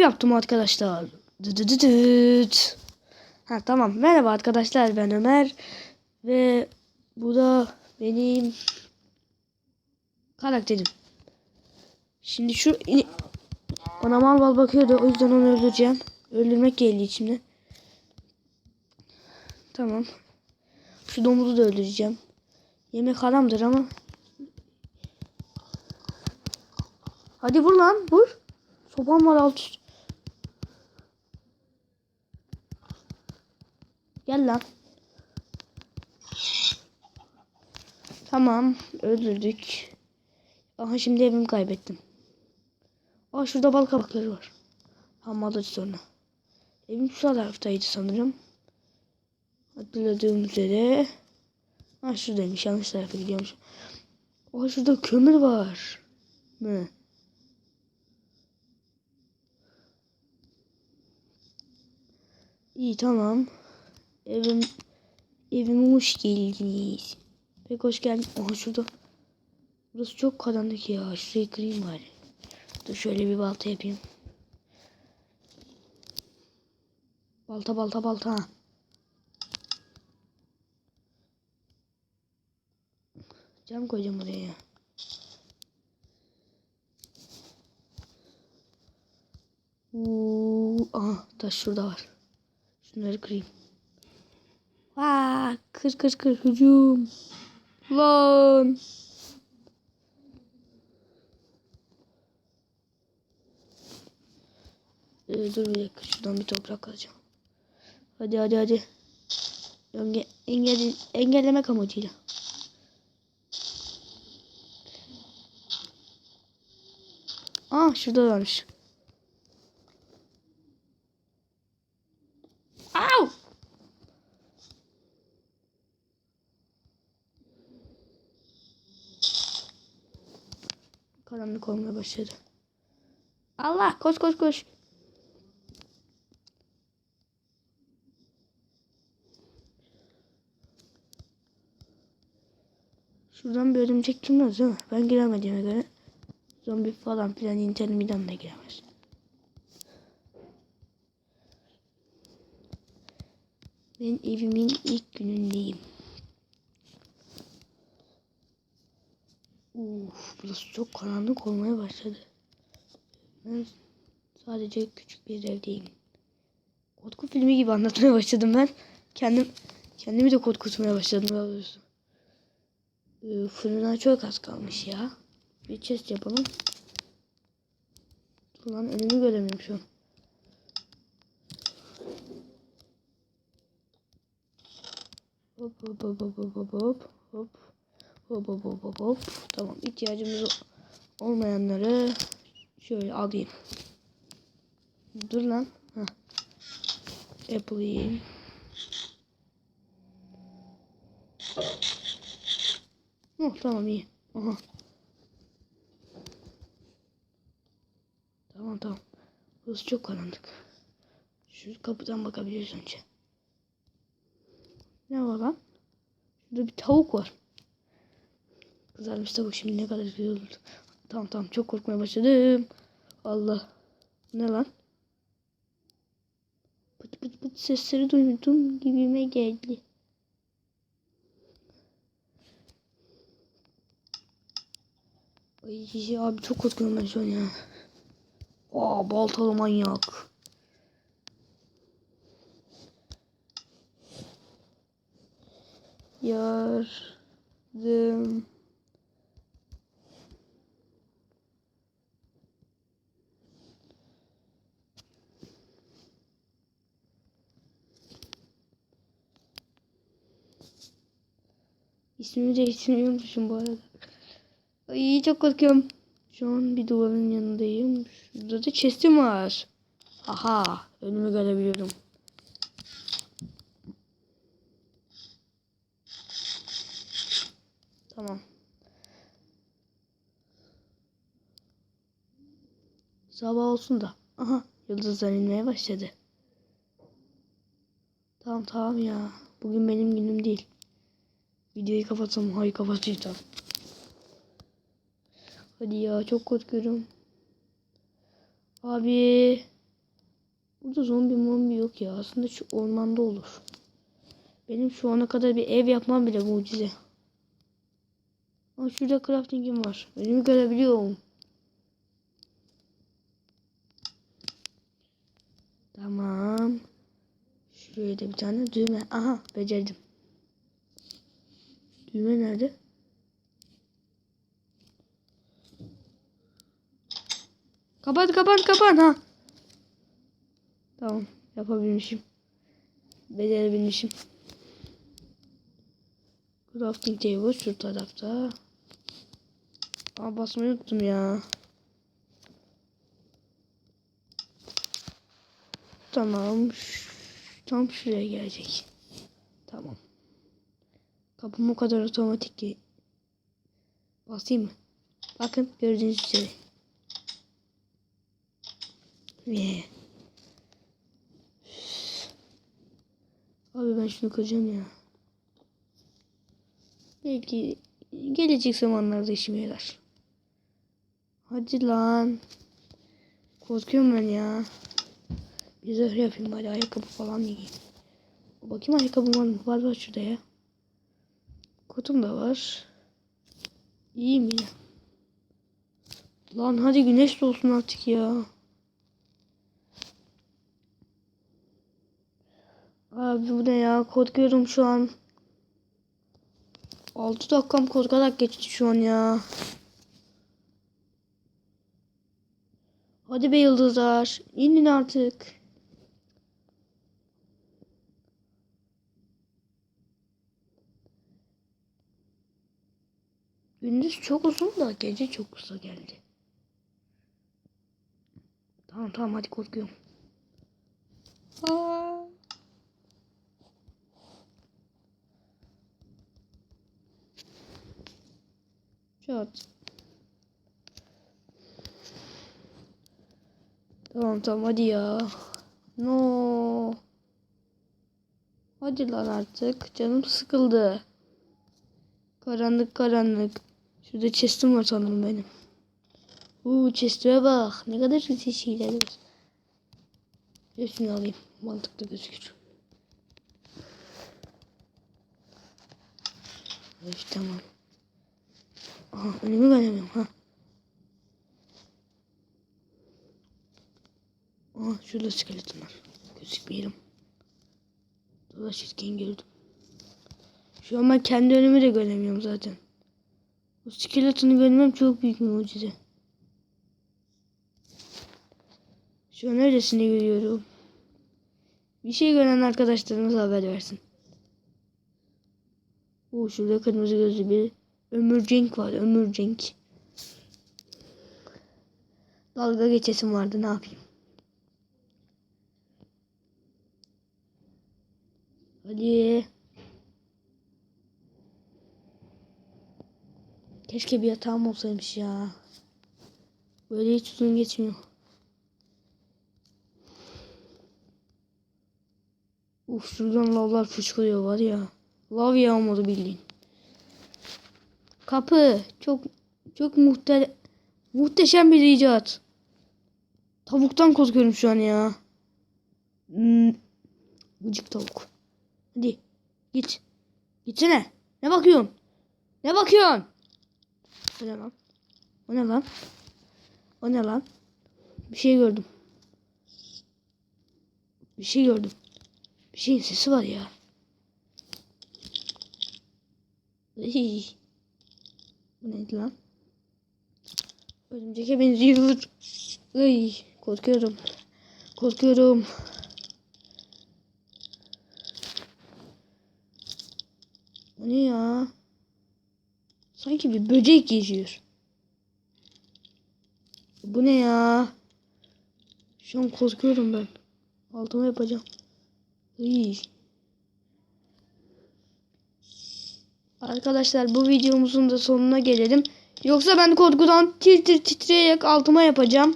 yaptım arkadaşlar. Dıdıdıdıt. Ha tamam. Merhaba arkadaşlar ben Ömer. Ve bu da benim karakterim. Şimdi şu bana mal mal bakıyordu. O yüzden onu öldüreceğim. Öldürmek geldi içimde. Tamam. Şu domuzu da öldüreceğim. Yemek haramdır ama. Hadi vur lan vur. Sopam var alt üst. Gel lan. Tamam öldürdük. Aha şimdi evimi kaybettim. Aa şurada bal kabakları var. Hammadı sonra. Evim şu taraftaydı sanırım. Hatırladığım üzere. Ha şuradaymış yanlış tarafa gidiyormuş. Aa şurada kömür var. Mı? İyi tamam. Evim evime hoş geldiniz. Pek hoş geldin. Aha şurada. Burası çok karanlık ya. Şurayı kırayım bari. Dur şöyle bir balta yapayım. Balta balta balta. Cam koyacağım buraya ya. Uuu, aha taş şurada var. Şunları kırayım. Vaa, kır kır kır hücum. Lan. Ee, dur bir dakika şuradan bir toprak alacağım. Hadi hadi hadi. Enge engel engellemek amacıyla. Ah şurada varmış. Karanlık olmaya başladı. Allah koş koş koş. Şuradan bir örümcek girmez değil mi? Ben giremediğime göre zombi falan filan intermiden de giremez. Ben evimin ilk günündeyim. Uf, burası çok karanlık olmaya başladı. Ben sadece küçük bir evdeyim. Korku filmi gibi anlatmaya başladım ben. Kendim kendimi de korkutmaya başladım daha doğrusu. Ee, fırına çok az kalmış ya. Bir chest yapalım. Dur lan önümü göremiyorum şu an. Hop hop hop hop hop hop hop hop hop hop hop hop tamam ihtiyacımız olmayanları şöyle alayım. Dur lan. Heh. Apple yiyeyim. Oh, tamam iyi. Aha. Tamam tamam. Burası çok karanlık. Şu kapıdan bakabiliriz önce. Ne var lan? Şurada bir tavuk var. Kızarmış tavuk şimdi ne kadar güzel oldu. Tamam tamam çok korkmaya başladım. Allah. Ne lan? Pıt pıt pıt sesleri duydum gibime geldi. Ay abi çok korkuyorum ben şu an ya. Aa baltalı manyak. Yardım. İsmini değiştirmiyormuşum bu arada. Ay çok korkuyorum. Şu an bir duvarın yanındayım. Şurada da chest'im var. Aha önümü görebiliyorum. Tamam. Sabah olsun da. Aha yıldızlar inmeye başladı. Tamam tamam ya. Bugün benim günüm değil. Videoyu kapatsam hayır kapatacağım. Hadi ya çok korkuyorum. Abi Burada zombi mombi yok ya. Aslında şu ormanda olur. Benim şu ana kadar bir ev yapmam bile mucize. Ama şurada crafting'im var. Önümü görebiliyorum. Tamam. Şuraya da bir tane düğme. Aha becerdim. Düğme nerede? Kapat kapat kapat ha. Tamam yapabilmişim. Becerebilmişim. Crafting table şu tarafta. Aa basmayı unuttum ya. Tamam. Tam şuraya gelecek. Tamam. Kapım o kadar otomatik ki. Basayım mı? Bakın gördüğünüz üzere. Ve Abi ben şunu kıracağım ya. Belki gelecek zamanlarda işime yarar. Hadi lan. Korkuyorum ben ya. Bir zırh yapayım hadi ayakkabı falan giyeyim. Bakayım ayakkabım var mı? Var var şurada ya. Kotum da var. İyiyim yine. Lan hadi güneş doğsun artık ya. Abi bu ne ya? Korkuyorum şu an. 6 dakikam korkarak geçti şu an ya. Hadi be yıldızlar. inin artık. Gündüz çok uzun da gece çok kısa geldi. Tamam tamam hadi korkuyorum. Aa. Çat. Tamam tamam hadi ya. No. Hadi lan artık. Canım sıkıldı. Karanlık karanlık. Şurada chest'im var sanırım benim. Uuu chest'ime bak. Ne kadar güzel şeyler var. Hepsini alayım. Mantıklı gözükür. Evet tamam. Aha önümü göremiyorum ha. Aha şurada skeleton var. Gözükmeyelim. Dolaşırken gördüm. Şu an ben kendi önümü de göremiyorum zaten. Bu skeletonu görmem çok büyük mucize. Şu an öylesine görüyorum. Bir şey gören arkadaşlarımız haber versin. Oo şurada kırmızı gözlü bir Ömürcenk var. Ömürcenk. Dalga geçesim vardı. Ne yapayım? Hadi. Keşke bir yatağım olsaymış ya. Böyle hiç uzun geçmiyor. Uf şuradan lavlar fışkırıyor var ya. Lav yağmuru bildiğin. Kapı. Çok çok muhte muhteşem bir icat. Tavuktan korkuyorum şu an ya. Hmm. Tavuk. Hadi git. Gitsene. Ne bakıyorsun? Ne bakıyorsun? O ne lan? O ne lan? O ne lan? Bir şey gördüm. Bir şey gördüm. Bir şeyin sesi var ya. Iy. Bu neydi lan? Örümceke benziyor. Iy, korkuyorum. Korkuyorum. Bu ne ya? Sanki bir böcek geziyor. Bu ne ya? Şu an korkuyorum ben. Altıma yapacağım. Iy. Arkadaşlar bu videomuzun da sonuna gelelim. Yoksa ben korkudan tir titreyerek altıma yapacağım.